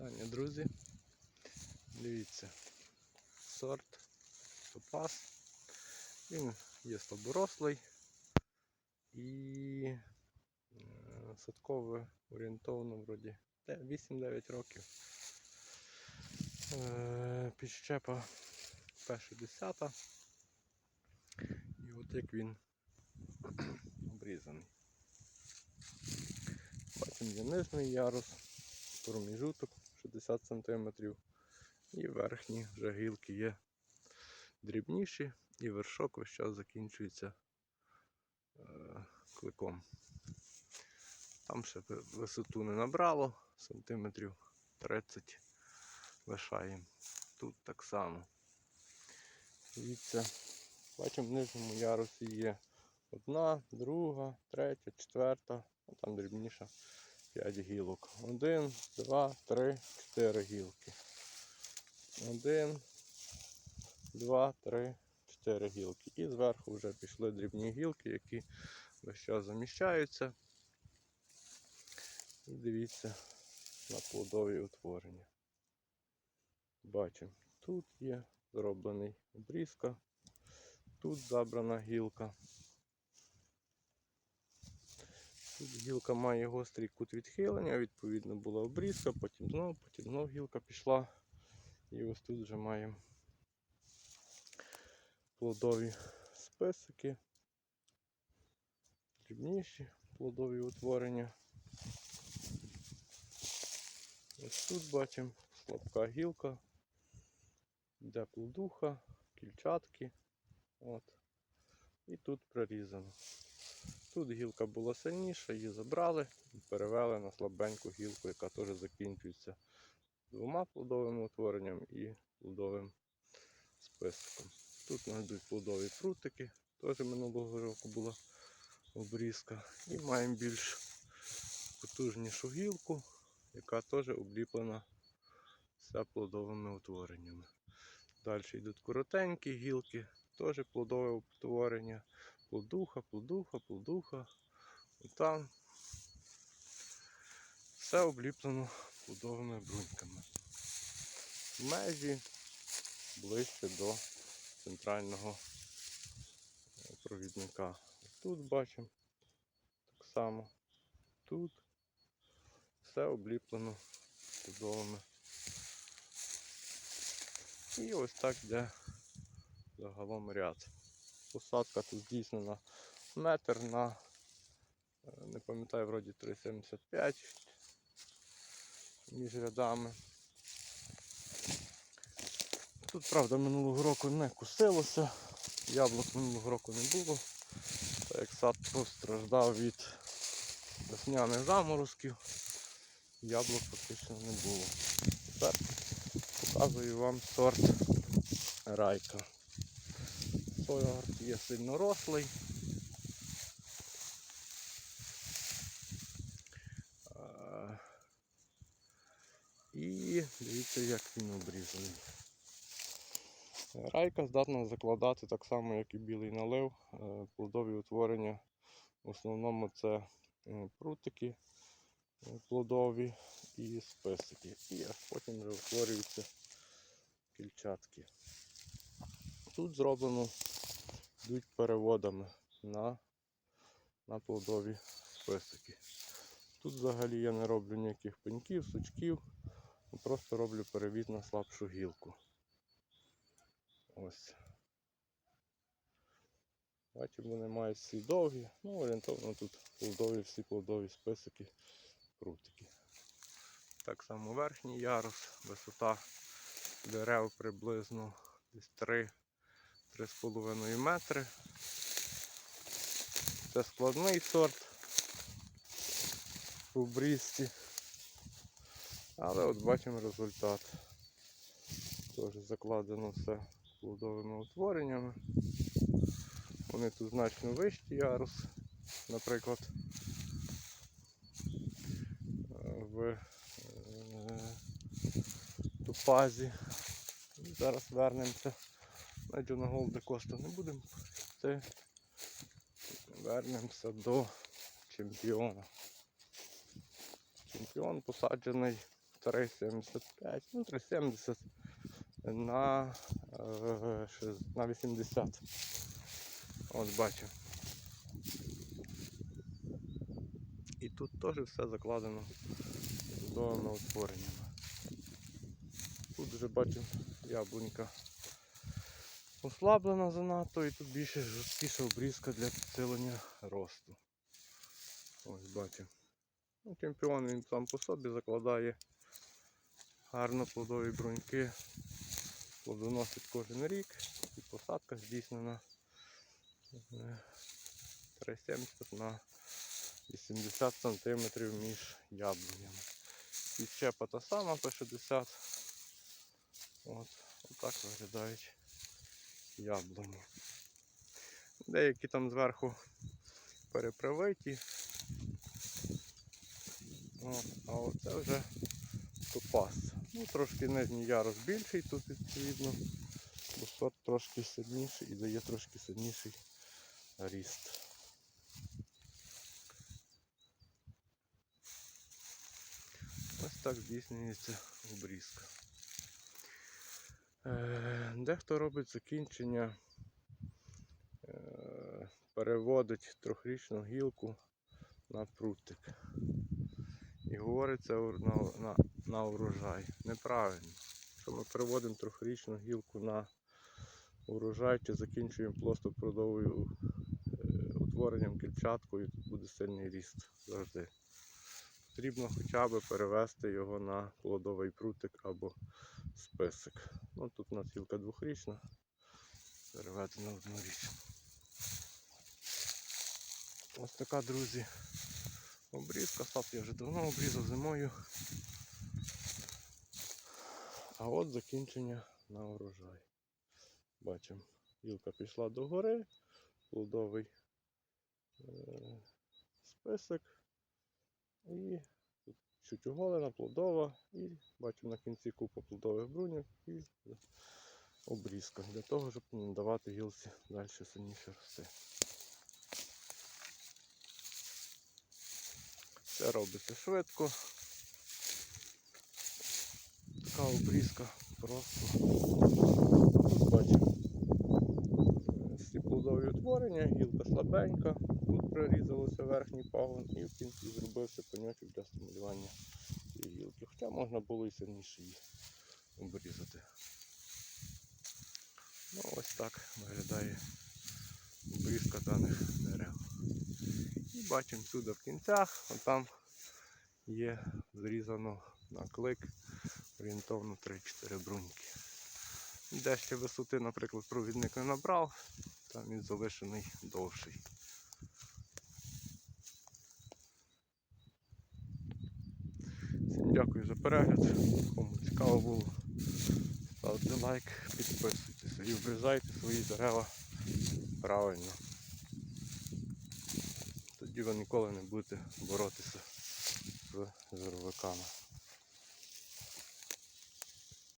Вітання, друзі. Дивіться, сорт топаз. Він є слаборослий і е, садково орієнтовно вроді 8-9 років. Е, Підщепа перша десята. І от як він обрізаний. Бачимо є нижній ярус, проміжуток 60 см. І верхні вже гілки є дрібніші, і вершок весь час закінчується е, кликом. Там ще висоту не набрало, сантиметрів 30 лишаємо. Тут так само. Дивіться, бачимо в нижньому ярусі є одна, друга, третя, четверта, а там дрібніша 5 гілок. Один, два, три, чотири гілки. Один, два, три, чотири гілки. І зверху вже пішли дрібні гілки, які весь час заміщаються. І дивіться на плодові утворення. Бачимо, тут є зроблений обрізка, тут забрана гілка. Тут гілка має гострий кут відхилення, відповідно була обрізка, потім знов, потім знов гілка пішла. І ось тут вже маємо плодові списики, дрібніші плодові утворення. Ось тут бачимо слабка гілка, де плодуха, кільчатки. От. І тут прорізано. Тут гілка була сильніша, її забрали і перевели на слабеньку гілку, яка теж закінчується двома плодовими утвореннями і плодовим списком. Тут у нас йдуть плодові прутики, теж минулого року була обрізка. І маємо більш потужнішу гілку, яка теж обліплена вся плодовими утвореннями. Далі йдуть коротенькі гілки, теж плодове утворення. Плодуха, плодуха, плодуха. Там все обліплено плодовими бруньками. Межі ближче до центрального е, провідника. Тут бачимо так само. Тут все обліплено плодовими. І ось так йде загалом ряд. Посадка тут здійснена метр на, е, не пам'ятаю, вроді 3,75 між рядами. Тут, правда, минулого року не кусилося, яблук минулого року не було, так як сад постраждав від весняних заморозків, яблук фактично не було. Тепер показую вам сорт райка. Сорт є сильно рослий. І дивіться, як він обрізаний. Райка здатна закладати так само, як і білий налив, е, плодові утворення. В основному це е, прутики е, плодові і списики. І потім вже утворюються кільчатки. Тут зроблено йдуть переводами на, на плодові списики. Тут взагалі я не роблю ніяких пеньків, сучків, просто роблю перевід на слабшу гілку. Ось. Бачимо, мають всі довгі, ну орієнтовно тут плодові, всі плодові списики, прутики. Так само верхній ярус, висота дерев приблизно десь 3 3,5 метри. Це складний сорт в обрізці. Але от бачимо результат. Теж закладено все плодовими утвореннями. Вони тут значно вищий ярус, наприклад, е, в е, топазі. Зараз вернемося. Навіть на Голде Коста не будемо йти. Вернемося до чемпіона. Чемпіон посаджений 3,75, ну 3,70 на, е, на 80. От бачимо. І тут теж все закладено зонами утвореннями. Тут вже бачимо яблунька ослаблена занадто і тут більше жорсткіша обрізка для підсилення росту. Ось бачимо. Ну, чемпіон він сам по собі закладає гарно плодові бруньки. Плодоносить кожен рік і посадка здійснена е, 3,70 на 80 см між яблунями. Підчепа та сама по 60. От, отак виглядають яблуні. Деякі там зверху перепривиті. От, а оце вже топаз. Ну, трошки нижній ярус більший тут відповідно, бо сорт трошки сильніший і дає трошки сильніший ріст. Ось так здійснюється обрізка. Е, Дехто робить закінчення, е, переводить трьохрічну гілку на прутик. І говориться на, на, на урожай. Неправильно. Що ми переводимо трьохрічну гілку на урожай чи закінчуємо плостопродовою е, утворенням кільчаткою, тут буде сильний ріст завжди. Потрібно хоча б перевести його на плодовий прутик або список. Ну тут у нас гілка двохрічна, переведена однорічна. Ось така, друзі, обрізка. Сад я вже давно обрізав зимою. А от закінчення на урожай. Бачимо, гілка пішла догори, плодовий е, список. І тут чуть оголена, плодова. І бачимо на кінці купу плодових бруньок і обрізка для того, щоб не давати гілці далі сильніше рости. Це робиться швидко. Така обрізка просто. Тут бачимо утворення, гілка слабенька, тут прорізалося верхній пагон і в кінці зробився пеньочок для стимулювання цієї гілки. Хоча можна було і сильніше її обрізати. Ну ось так виглядає обрізка даних дерев. І бачимо сюди в кінцях, там є зрізано на клик орієнтовно 3-4 бруньки. Де ще висоти, наприклад, провідник не набрав, там він залишений довший. Всім дякую за перегляд. Кому цікаво було, ставте лайк, підписуйтесь і обрізайте свої дерева правильно. Тоді ви ніколи не будете боротися з зоровиками.